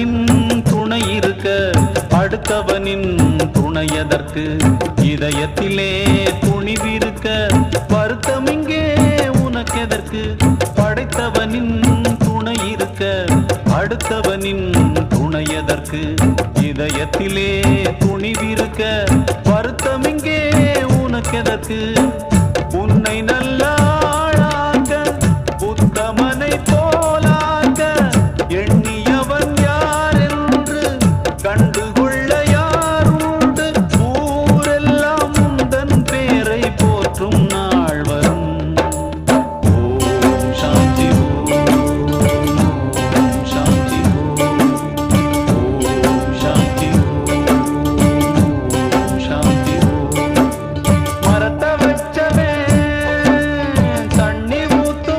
அடுத்தவனின் துணை இருக்க அடுத்தவனின் துணையதற்கு இதயத்திலே துணிவிருக்க வருத்தம் இங்கே உனக்கெதற்கு? படைத்தவனின் துணை இருக்க அடுத்தவனின் துணையதற்கு இதயத்திலே துணிவிருக்க வருத்தம் இங்கே உனக்கெதற்கு?